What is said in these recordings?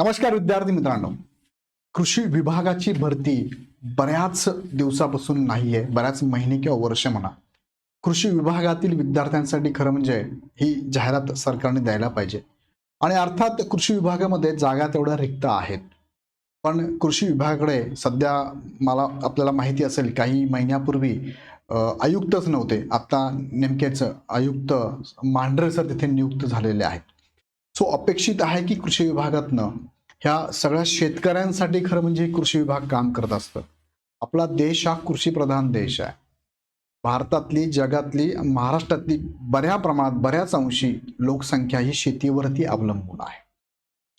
नमस्कार विद्यार्थी मित्रांनो. कृषी विभागाची भरती बऱ्याच दिवसापासून नाही आहे बऱ्याच महिने किंवा वर्ष म्हणा. कृषी विभागातील विद्यार्थ्यांसाठी खरं म्हणजे ही जाहिरात सरकारने द्यायला पाहिजे. आणि अर्थात कृषी विभागामध्ये जागा तेवढ्या रिक्त आहेत. पण कृषी विभागाकडे सध्या मला आपल्याला माहिती असेल काही महिन्यापूर्वी आयुक्तच नव्हते. आता नेमकेच आयुक्त मांढरे सर तिथे नियुक्त झालेले आहेत. सो अपेक्षित आहे की कृषी विभागातनं ह्या सगळ्या शेतकऱ्यांसाठी खरं म्हणजे कृषी विभाग काम करत असतं. आपला देश हा कृषीप्रधान देश आहे. भारतातली जगातली महाराष्ट्रातली बऱ्या प्रमाणात बऱ्याच अंशी लोकसंख्या ही शेतीवरती अवलंबून आहे.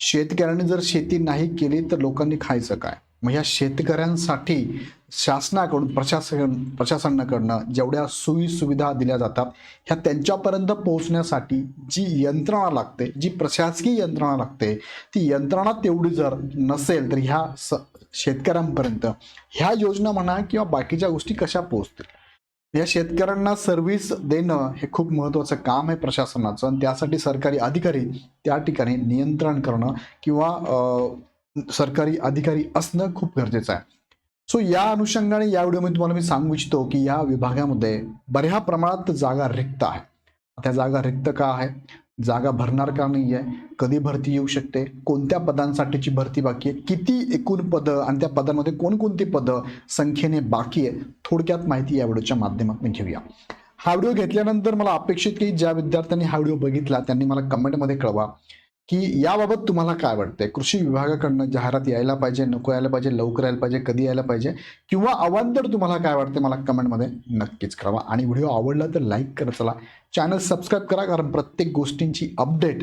शेतकऱ्यांनी जर शेती नाही केली तर लोकांनी खायचं काय? मग या शेतकऱ्यांसाठी शासनाकडून प्रशासन प्रशासनाकडनं जेवढ्या सोयी सुविधा दिल्या जातात ह्या त्यांच्यापर्यंत पोहोचण्यासाठी जी यंत्रणा लागते जी प्रशासकीय यंत्रणा लागते ती यंत्रणा तेवढी जर नसेल तर ह्या स शेतकऱ्यांपर्यंत ह्या योजना म्हणा किंवा बाकीच्या गोष्टी कशा पोहोचतील? या शेतकऱ्यांना सर्व्हिस देणं हे खूप महत्त्वाचं काम आहे प्रशासनाचं. आणि त्यासाठी सरकारी अधिकारी त्या ठिकाणी नियंत्रण करणं किंवा सरकारी अधिकारी असणं खूप गरजेचं आहे. सो या अनुषंगाने या व्हिडिओमध्ये तुम्हाला मी सांगू इच्छितो की या विभागामध्ये बऱ्या प्रमाणात जागा रिक्त आहे. त्या जागा रिक्त का आहे? जागा भरणार का नाही आहे कधी भरती येऊ शकते? कोणत्या पदांसाठीची भरती बाकी आहे? किती एकूण पदं आणि त्या पदांमध्ये कोणकोणती पदं संख्येने बाकी आहे थोडक्यात माहिती या व्हिडिओच्या माध्यमातून घेऊया. हा व्हिडिओ घेतल्यानंतर मला अपेक्षित की ज्या विद्यार्थ्यांनी हा व्हिडिओ बघितला त्यांनी मला कमेंटमध्ये कळवा. की याबाबत तुम्हाला काय वाटतंय? कृषी विभागाकडनं जाहिरात यायला पाहिजे नको यायला पाहिजे लवकर यायला पाहिजे कधी यायला पाहिजे किंवा अवांतर तुम्हाला काय वाटते मला कमेंटमध्ये नक्कीच कळवा. आणि व्हिडिओ आवडला तर लाईक करत चला. चॅनल सबस्क्राईब करा कारण प्रत्येक गोष्टींची update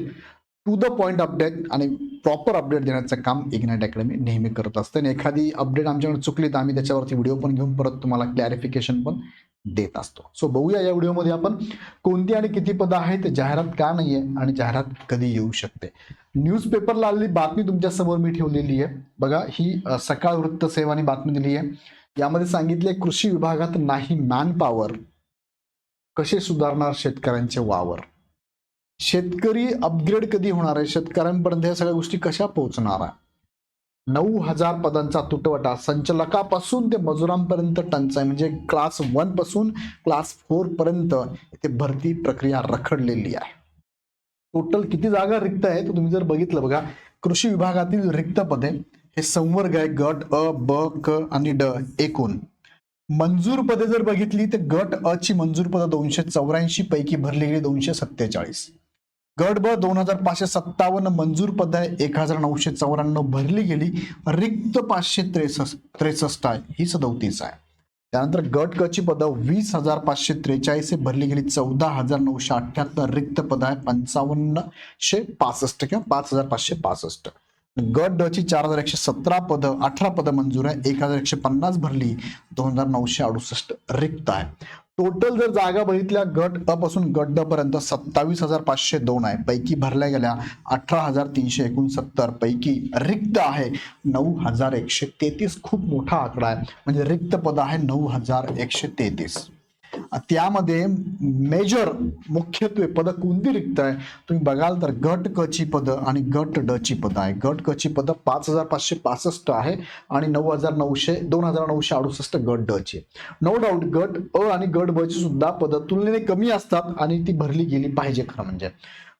to the point update आणि प्रॉपर अपडेट देण्याचं काम इग्नाइट अकॅडमी नेहमी करत असते. आणि एखादी अपडेट आमच्याकडे चुकली तर आम्ही त्याच्यावरती व्हिडिओ पण घेऊन परत तुम्हाला क्लॅरिफिकेशन पण देत असतो. सो बघूया या व्हिडिओमध्ये आपण कोणती आणि किती पदं आहेत जाहिरात का नाही आहे आणि जाहिरात कधी येऊ शकते. न्यूजपेपरला आलेली बातमी तुमच्यासमोर मी ठेवलेली आहे. बघा ही सकाळ वृत्तसेवाने बातमी दिली आहे. यामध्ये सांगितले कृषी विभागात नाही मॅन पॉवर कसे सुधारणार शेतकऱ्यांचे वावर? शेतकरी अपग्रेड कधी होणार आहे? शेतकऱ्यांपर्यंत या सगळ्या गोष्टी कशा पोहोचणार आहे? नऊ हजार पदांचा तुटवटा संचालकापासून ते मजुरांपर्यंत टंचाई. म्हणजे क्लास वनपासून क्लास फोर पर्यंत इथे भरती प्रक्रिया रखडलेली आहे. टोटल किती जागा रिक्त आहे तर तुम्ही जर बघितलं बघा कृषी विभागातील रिक्त पदे हे संवर्ग आहे. गट अ ब क आणि ड एकूण. मंजूर पदे जर बघितली तर गट अ ची मंजूर पदं दोनशे चौऱ्याऐंशी पैकी भरली गेली दोनशे सत्तेचाळीस. गट ब दोन हजार पाचशे सत्तावन्न मंजूर पद आहे एक हजार नऊशे चौऱ्याण्णव भरली गेली. रिक्त पाचशे त्रेसष्ट त्रेसष्ट आहे. ही सदोतीस आहे. त्यानंतर गट क ची पदं वीस हजार पाचशे त्रेचाळीस भरली गेली. चौदा हजार नऊशे अठ्ठ्याहत्तर रिक्त पद आहे पंचावन्नशे पासष्ट किंवा पाच हजार पाचशे पासष्ट. गट ड ची चार हजार एकशे सतरा पद अठरा पद मंजूर आहे एक हजार एकशे पन्नास भरली. दोन हजार नऊशे अडुसष्ट रिक्त आहे. टोटल जर जागा बघितल्या गट अ पासून गट ड पर्यंत सत्तावीस हजार पाचशे दोन आहे. पैकी भरल्या गेल्या अठरा हजार तीनशे एकोणसत्तर. पैकी रिक्त आहे नऊ हजार एकशे तेहतीस. खूप मोठा आकडा आहे. म्हणजे रिक्त पद आहे नऊ हजार एकशे तेहतीस. त्यामध्ये मेजर मुख्यत्वे पद कोणती रिक्त आहे? तुम्ही बघाल तर गट क ची पदं आणि गट ड ची पदं आहे. गट क ची पदं पाच हजार पाचशे पासष्ट आहे आणि नऊ हजार नऊशे दोन हजार नऊशे अडुसष्ट गट ड ची नो डाऊट गट अ आणि गट ब ची सुद्धा पदं तुलनेने कमी असतात आणि ती भरली गेली पाहिजे खरं म्हणजे.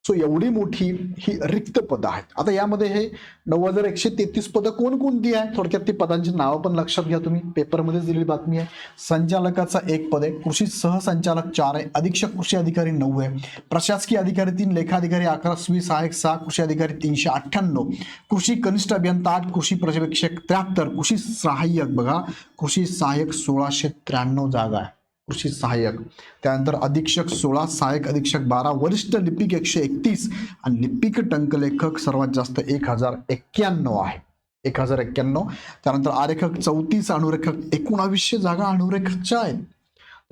सो एवढी मोठी ही रिक्त पदं आहेत. आता यामध्ये हे नऊ हजार एकशे तेहतीस पदं कोणकोणती आहे? थोडक्यात ती पदांची नावं पण लक्षात घ्या तुम्ही. पेपरमध्येच दिलेली बातमी आहे. संचालकाचा एक पद आहे. कृषी सहसंचालक चार आहे. अधीक्षक कृषी अधिकारी नऊ आहे. प्रशासकीय अधिकारी तीन लेखाधिकारी अकरा वी सहायक सहा कृषी अधिकारी तीनशे अठ्ठ्याण्णव. कृषी कनिष्ठ अभियंता आठ कृषी पर्यवेक्षक त्र्याहत्तर कृषी सहाय्यक बघा. कृषी सहाय्यक सोळाशे त्र्याण्णव जागा आहे. कृषी सहाय्यक. त्यानंतर अधीक्षक सोळा सहाय्यक अधीक्षक बारा वरिष्ठ लिपिक एकशे एकतीस आणि लिपिक टंकलेखक सर्वात जास्त एक हजार एक्क्याण्णव आहे. एक हजार एक्क्याण्णव. त्यानंतर आरेखक चौतीस अनुरेखक एकोणावीसशे जागा अनुरेखकच्या आहेत.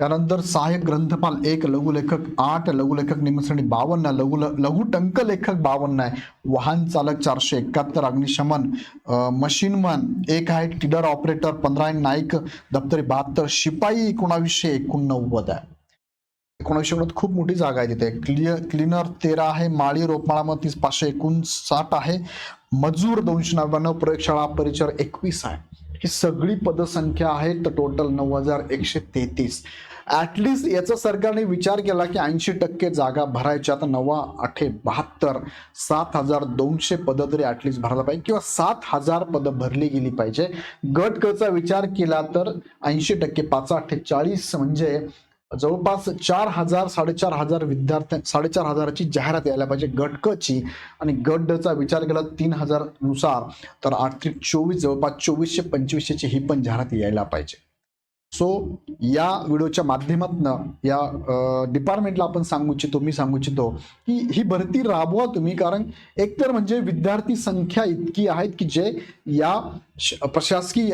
त्यानंतर सहाय्यक ग्रंथपाल एक लघुलेखक आठ लघुलेखक निमश्रेणी बावन्न लघु लघु टंकलेखक बावन्न आहे. वाहन चालक चारशे एकाहत्तर अग्निशमन मशीनमन एक आहे. टिडर ऑपरेटर पंधरा आहे. नाईक दप्तरी बहात्तर शिपाई एकोणावीसशे एकोणनव्वद आहे. एकोणीसशे एकोणत खूप मोठी जागा आहे तिथे. क्लिअर क्लिनर तेरा आहे. माळी रोपमाळामध्ये तीस पाचशे एकोणसाठ आहे. मजूर दोनशे नव्याण्णव प्रयोगशाळा परिचर एकवीस आहे. ही सगळी पदसंख्या आहे तर टोटल नऊ हजार एकशे तेहतीस. ॲटलिस्ट याचा सरकारने विचार केला की ऐंशी टक्के जागा भरायच्या तर नवा आठे बहात्तर सात हजार दोनशे पदं तरी ॲटलिस्ट भरायला पाहिजे किंवा सात हजार पदं भरली गेली पाहिजे. गट कचा विचार केला तर ऐंशी टक्के पाच अठ्ठेचाळीस चाळीस म्हणजे जवळपास चार हजार साडेचार हजार विद्यार्थ्यां साडेचार हजाराची जाहिरात यायला पाहिजे. गट क ची आणि गट ड चा विचार केला तीन हजारनुसार तर आठ ते चोवीस जवळपास चोवीसशे पंचवीसशेची ही पण जाहिरात यायला पाहिजे. सो या व्हिडिओच्या माध्यमातून या डिपार्टमेंटला आपण सांगू इच्छितो मी सांगू इच्छितो की ही भरती राबवा तुम्ही. कारण एकतर म्हणजे विद्यार्थी संख्या इतकी आहेत की जे या श- प्रशासकीय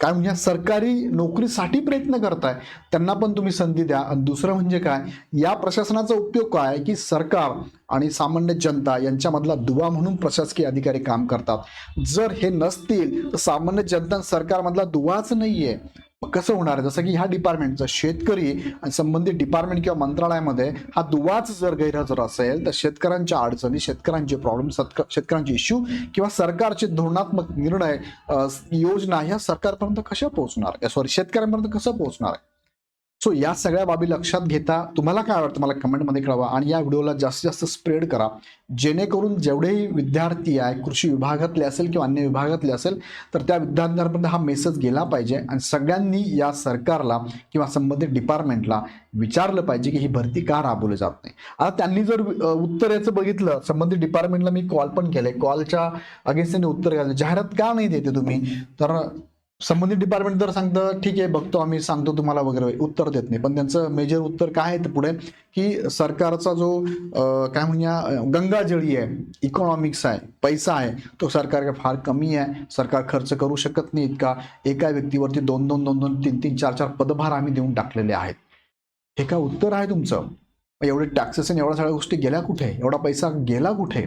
काय म्हणजे सरकारी नोकरीसाठी प्रयत्न करताय त्यांना पण तुम्ही संधी द्या. आणि दुसरं म्हणजे काय या प्रशासनाचा उपयोग काय आहे की सरकार आणि सामान्य जनता यांच्यामधला दुवा म्हणून प्रशासकीय अधिकारी काम करतात. जर हे नसतील तर सामान्य जनता सरकारमधला दुवाच नाहीये. कसं होणार? जसं की ह्या डिपार्टमेंटचं शेतकरी आणि संबंधित डिपार्टमेंट किंवा मंत्रालयामध्ये हा दुवाच जर गैरहजर असेल तर शेतकऱ्यांच्या अडचणी शेतकऱ्यांचे प्रॉब्लेम शेतकऱ्यांचे इश्यू किंवा सरकारचे धोरणात्मक निर्णय योजना ह्या सरकारपर्यंत कशा पोहोचणार? सॉरी शेतकऱ्यांपर्यंत कसं पोहोचणार? आहे सो या सगळ्या बाबी लक्षात घेता तुम्हाला काय वाटतं मला कमेंटमध्ये कळवा आणि या व्हिडिओला जास्तीत जास्त स्प्रेड करा. जेणेकरून जेवढेही विद्यार्थी आहे कृषी विभागातले असेल किंवा अन्य विभागातले असेल तर त्या विद्यार्थ्यांपर्यंत हा मेसेज गेला पाहिजे आणि सगळ्यांनी या सरकारला किंवा संबंधित डिपार्टमेंटला विचारलं पाहिजे की ही भरती का राबवली जात नाही. आता त्यांनी जर उत्तर याचं बघितलं संबंधित डिपार्टमेंटला मी कॉल पण केले कॉलच्या अगेन्स्ट त्यांनी उत्तर घालले जाहिरात का नाही देते तुम्ही? तर संबंधित डिपार्टमेंट जर सांगतं ठीक आहे बघतो आम्ही सांगतो तुम्हाला वगैरे उत्तर देत नाही. पण त्यांचं मेजर उत्तर काय आहे पुढे? की सरकारचा जो काय म्हणूया गंगाजळी आहे इकॉनॉमिक्स आहे पैसा आहे तो सरकार फार कमी आहे. सरकार खर्च करू शकत नाही इतका. एका व्यक्तीवरती दोन दोन दोन दोन तीन तीन चार चार पदभार आम्ही देऊन टाकलेले आहेत. हे का उत्तर आहे तुमचं? एवढे टॅक्सेस आणि एवढ्या सगळ्या गोष्टी गेल्या कुठे? एवढा पैसा गेला कुठे?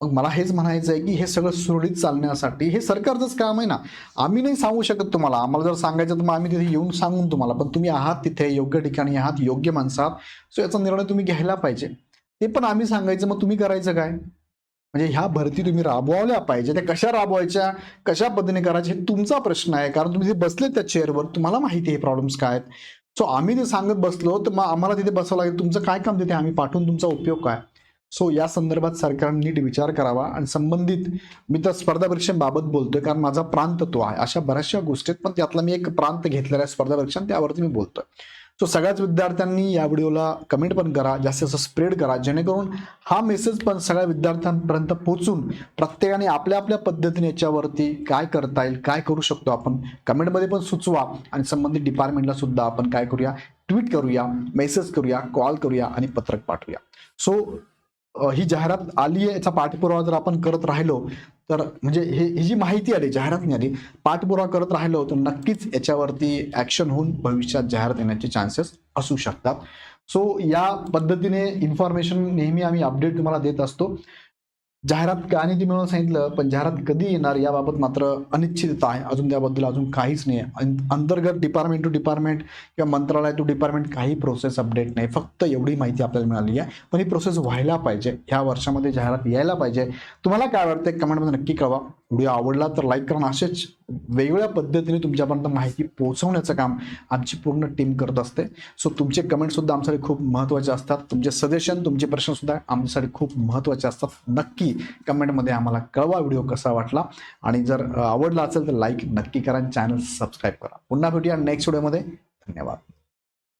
मग मला हेच म्हणायचं आहे की हे सगळं सुरळीत चालण्यासाठी हे सरकारचंच काम आहे ना. आम्ही नाही सांगू शकत तुम्हाला. आम्हाला जर सांगायचं तर मग आम्ही तिथे येऊन सांगून तुम्हाला. पण तुम्ही आहात तिथे योग्य ठिकाणी आहात योग्य माणसं आहात सो याचा निर्णय तुम्ही घ्यायला पाहिजे. ते पण आम्ही सांगायचं मग तुम्ही करायचं काय? म्हणजे ह्या भरती तुम्ही राबवायला पाहिजे. त्या कशा राबवायच्या? कशा पद्धतीने करायच्या? हे तुमचा प्रश्न आहे. कारण तुम्ही ते बसले त्या चेअरवर. तुम्हाला माहिती आहे हे प्रॉब्लेम्स काय आहेत. सो आम्ही ते सांगत बसलो तर मग आम्हाला तिथे बसावं लागेल. तुमचं काय काम तिथे? आम्ही पाठवून तुमचा उपयोग काय? सो या संदर्भात सरकारने नीट विचार करावा आणि संबंधित मी तर स्पर्धा परीक्षेबाबत बोलतोय कारण माझा प्रांत तो आहे. अशा बऱ्याचशा गोष्टी आहेत पण त्यातला मी एक प्रांत घेतलेला आहे स्पर्धा परीक्षा त्यावरती मी बोलतोय. सो सगळ्याच विद्यार्थ्यांनी या व्हिडिओला कमेंट पण करा जास्तीत जास्त स्प्रेड करा जेणेकरून हा मेसेज पण सगळ्या विद्यार्थ्यांपर्यंत पोहोचून प्रत्येकाने आपल्या आपल्या पद्धतीने याच्यावरती काय करता येईल काय करू शकतो आपण कमेंटमध्ये पण सुचवा आणि संबंधित डिपार्टमेंटला सुद्धा आपण काय करूया ट्विट करूया मेसेज करूया कॉल करूया आणि पत्रक पाठवूया. सो ही जाहिरात आली आहे याचा पाठपुरावा जर आपण करत राहिलो तर म्हणजे हे ही जी माहिती आली जाहिरात नाही आली पाठपुरावा करत राहिलो तर नक्कीच याच्यावरती ॲक्शन होऊन भविष्यात जाहिरात येण्याचे चान्सेस असू शकतात. सो या पद्धतीने इन्फॉर्मेशन नेहमी आम्ही अपडेट तुम्हाला देत असतो. जाहिरात का आणि ती मिळून सांगितलं पण जाहिरात कधी येणार याबाबत मात्र अनिश्चितता आहे. अजून त्याबद्दल अजून काहीच नाही आहे अंतर्गत डिपार्टमेंट टू डिपार्टमेंट किंवा मंत्रालय टू डिपार्टमेंट काही प्रोसेस अपडेट नाही. फक्त एवढी माहिती आपल्याला मिळाली आहे. पण ही प्रोसेस व्हायला पाहिजे. ह्या वर्षामध्ये जाहिरात यायला पाहिजे. तुम्हाला काय वाटतं कमेंटमध्ये नक्की कळवा. व्हिडिओ आवडला तर लाईक करा असेच वेगवेगळ्या पद्धतीने तुमच्यापर्यंत माहिती पोहोचवण्याचं काम आमची पूर्ण टीम करत असते. सो तुमचे कमेंटसुद्धा आमच्यासाठी खूप महत्त्वाचे असतात. तुमचे सजेशन तुमचे प्रश्नसुद्धा आमच्यासाठी खूप महत्त्वाचे असतात. नक्की कमेंटमध्ये आम्हाला कळवा व्हिडिओ कसा वाटला. आणि जर आवडला असेल तर लाईक नक्की करा आणि चॅनल सबस्क्राईब करा. पुन्हा भेटूया नेक्स्ट व्हिडिओमध्ये धन्यवाद.